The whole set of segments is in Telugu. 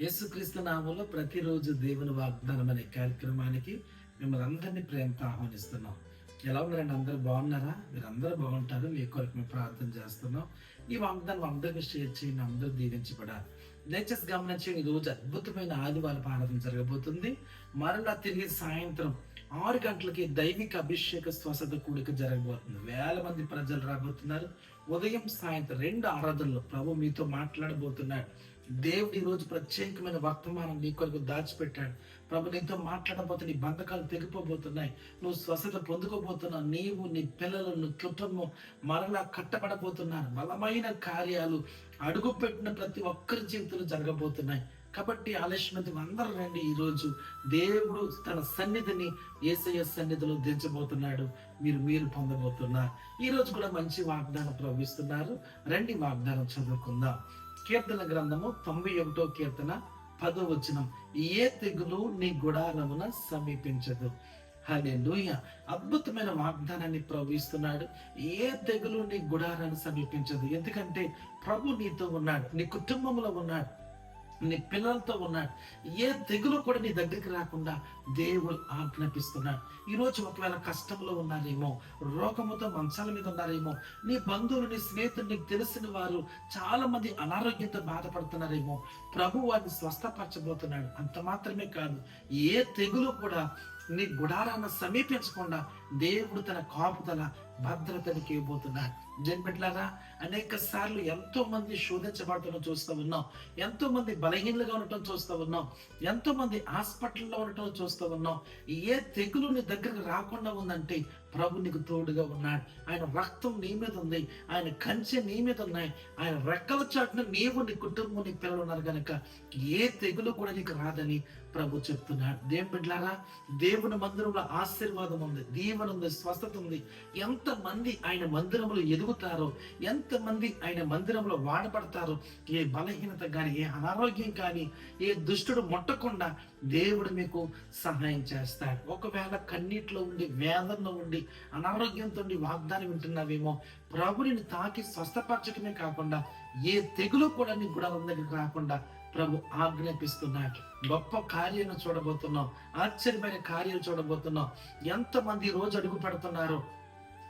యేసుక్రీస్తు నామంలో ప్రతిరోజు దేవుని వాగ్దానం అనే కార్యక్రమానికి మిమ్మల్ని అందరినీ ప్రేమతో ఆహ్వానిస్తున్నాం. ఎలా ఉన్నారండి అందరూ? బాగున్నారా? మీరు అందరూ బాగుంటారు. మీ కొరకు మేము ప్రార్థన చేస్తున్నాం. ఈ వాగ్దానం అందరికీ షేర్ చేయండి. అందరూ దీవించబడాలి. దయచేసి గమనించి ఈ రోజు అద్భుతమైన ఆదివారం ఆరాధన జరగబోతుంది. మరలా తిరిగి సాయంత్రం ఆరు గంటలకి దైవిక అభిషేక స్వసత కూడిక జరగబోతుంది. వేల మంది ప్రజలు రాబోతున్నారు. ఉదయం సాయంత్రం రెండు ఆరాధనలు ప్రభు మీతో మాట్లాడబోతున్నాడు. దేవుడు ఈరోజు రోజు ప్రత్యేకమైన వర్తమానం నీ కొరకు దాచిపెట్టాడు. ప్రభు నీతో మాట్లాడబోతే నీ బంధకాలు తెగిపోబోతున్నాయి. నువ్వు స్వస్థత పొందుకోబోతున్నావు. నీవు నీ పిల్లలు నీ కుటుంబం మరలా కట్టబడబోతున్నారు. బలమైన కార్యాలు అడుగు పెట్టిన ప్రతి ఒక్కరి జీవితంలో జరగబోతున్నాయి. కాబట్టి ఆలస్యమంది అందరూ రండి. ఈరోజు దేవుడు తన సన్నిధిని ఏసయ్య సన్నిధిలో దించబోతున్నాడు. మీరు మీరు పొందబోతున్నారు. ఈ రోజు కూడా మంచి వాగ్దానం ప్రవహిస్తున్నారు. రండి వాగ్దానం చదువుకుందాం. కీర్తన గ్రంథము తొంభై ఒకటో కీర్తన పదో వచనం ఏ తెగులు నీ గుడారమున సమీపించదు. హల్లెలూయా. అద్భుతమైన వాగ్దానాన్ని ప్రవహిస్తున్నాడు ఏ తెగులు నీ గుడారాన్ని సమీపించదు. ఎందుకంటే ప్రభు నీతో ఉన్నాడు. నీ కుటుంబంలో ఉన్నాడు. నీ పిల్లలతో ఉన్నాడు. ఏ తెగులు కూడా నీ దగ్గరికి రాకుండా దేవుడు ఆజ్ఞాపిస్తున్నాడు. ఈరోజు ఒకవేళ కష్టంలో ఉన్నారేమో రోగముతో మంచాల మీద ఉన్నారేమో నీ బంధువులు నీ స్నేహితులు నీకు తెలిసిన వారు చాలా మంది అనారోగ్యంతో బాధపడుతున్నారేమో ప్రభు వారిని స్వస్థపరచబోతున్నాడు. అంత మాత్రమే కాదు ఏ తెగులు కూడా నీ గుడారాన్ని సమీపించకుండా దేవుడు తన కాపుదల భద్రతనికి ఇవ్వబోతున్నాడు జన్మిట్లారా అనేక సార్లు ఎంతో మంది శోధించబడటం చూస్తూ ఉన్నాం. ఎంతో మంది బలహీనలుగా ఉండటం చూస్తూ ఉన్నాం. ఎంతో మంది హాస్పిటల్లో ఉండటం చూస్తూ ఉన్నాం. ఏ తెగులు నీ దగ్గరకు రాకుండా ఉందంటే ప్రభు నీకు తోడుగా ఉన్నాడు. ఆయన రక్తం నీ మీద ఉంది. ఆయన కంచె నీ మీద ఉన్నాయి. ఆయన రెక్కల చాటున నీవు నీ కుటుంబం నీ పిల్లలు ఉన్నారు కనుక ఏ తెగులు కూడా నీకు రాదని ప్రభు చెప్తున్నాడు. దేవుని బిడ్డలారా దేవుని మందిరంలో ఆశీర్వాదం ఉంది. దీవెన ఉంది. స్వస్థత ఉంది. ఎంత ఎంతమంది ఆయన మందిరంలో ఎదుగుతారో ఎంతమంది ఆయన మందిరంలో వాడబడతారో ఏ బలహీనత కానీ ఏ అనారోగ్యం కానీ ఏ దుష్టుడు ముట్టకుండా దేవుడు మీకు సహాయం చేస్తాడు. ఒకవేళ కన్నీటిలో ఉండి వేదనలో ఉండి అనారోగ్యంతో ఉండి వాగ్దానం వింటున్నావేమో ప్రభుని తాకి స్వస్థపరచడమే కాకుండా ఏ తెగులు కూడా నీ గుడారం దగ్గరికి రాకుండా ప్రభు ఆజ్ఞాపిస్తున్నాడు. గొప్ప కార్యాలను చూడబోతున్నాం ఆశ్చర్యమైన కార్యాలు చూడబోతున్నాం ఎంతమంది రోజు అడుగు పెడుతున్నారో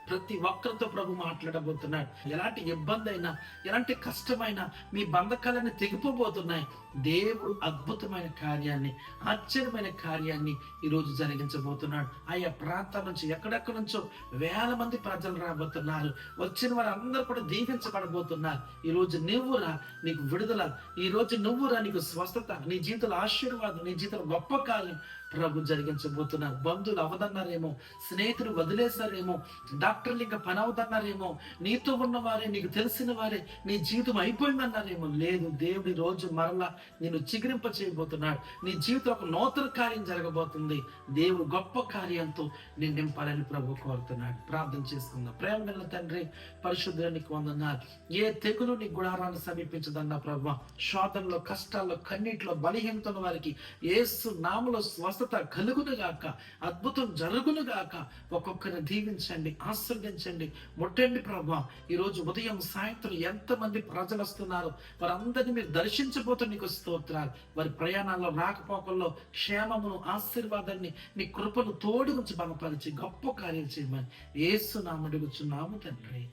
ప్రతి ఒక్కరితో ప్రభు మాట్లాడబోతున్నాడు. ఎలాంటి ఇబ్బంది అయినా ఎలాంటి కష్టమైనా మీ బంధకాలని తెగిపోబోతున్నాయి. దేవుడు అద్భుతమైన కార్యాన్ని ఆశ్చర్యమైన కార్యాన్ని ఈరోజు జరిగించబోతున్నాడు. ఆయా ప్రాంతాల నుంచి ఎక్కడెక్కడి నుంచో వేల మంది ప్రజలు రాబోతున్నారు. వచ్చిన వారందరూ కూడా దీవించబడబోతున్నారు. ఈరోజు నువ్వురా నీకు విడుదల. ఈ రోజు నువ్వురా నీకు స్వస్థత నీ జీవితంలో ఆశీర్వాదం నీ జీవితంలో గొప్ప కార్యం ప్రభు జరిగించబోతున్నారు బంధువులు అవదన్నారేమో స్నేహితులు వదిలేశారేమో డాక్టర్లు ఇంకా పని అవుతున్నారేమో నీతో ఉన్నవారే నీకు తెలిసిన వారే నీ జీవితం అయిపోయిందన్నారేమో. లేదు దేవుడి రోజు మరలా నేను చిగురింప చేయబోతున్నాడు. నీ జీవితం ఒక నూతన కార్యం జరగబోతుంది. దేవుడు గొప్ప కార్యంతో నేను నింపాలని ప్రభు కోరుతున్నాడు. ప్రార్థన చేసుకుందాం. ప్రేమ గల తండ్రి పరిశుద్ధానికి వందన్నారు ఏ తెగులు నీ గుడారాన్ని సమీపించదన్న ప్రభు శోధనలో కష్టాల్లో కన్నీటిలో బలహీనతల వారికి ఏసు నామలో స్వస్థత కలుగును గాక అద్భుతం జరుగును గాక ఒక్కొక్కరిని దీవించండి ఆశీర్వదించండి ముట్టండి ప్రభా. ఈరోజు ఉదయం సాయంత్రం ఎంతమంది ప్రజలు వస్తున్నారు? వారందరినీ మీరు దర్శించబోతున్న నీకు స్తోత్రాలు. వారి ప్రయాణాల్లో రాకపోకల్లో క్షేమమును ఆశీర్వాదాన్ని నీ కృపను తోడు నుంచి బలపరిచి గొప్ప కార్యాలు చేయమని ఏసు నామడుగుచున్నాము తండ్రి.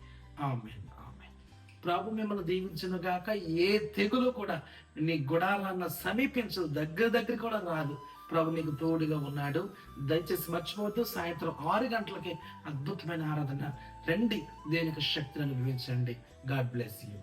ఆమె ప్రభు మిమ్మల్ని దీవించను గాక. ఏ తెగులు కూడా నీ గుడాలన్న సమీపించదు. దగ్గర దగ్గర కూడా రాదు. ప్రభు మీకు తోడుగా ఉన్నాడు. దయచేసి మర్చిపోవద్దు. సాయంత్రం ఆరు గంటలకి అద్భుతమైన ఆరాధన. రండి దేనికి శక్తిని అనుభవించండి గాడ్ బ్లెస్ యూ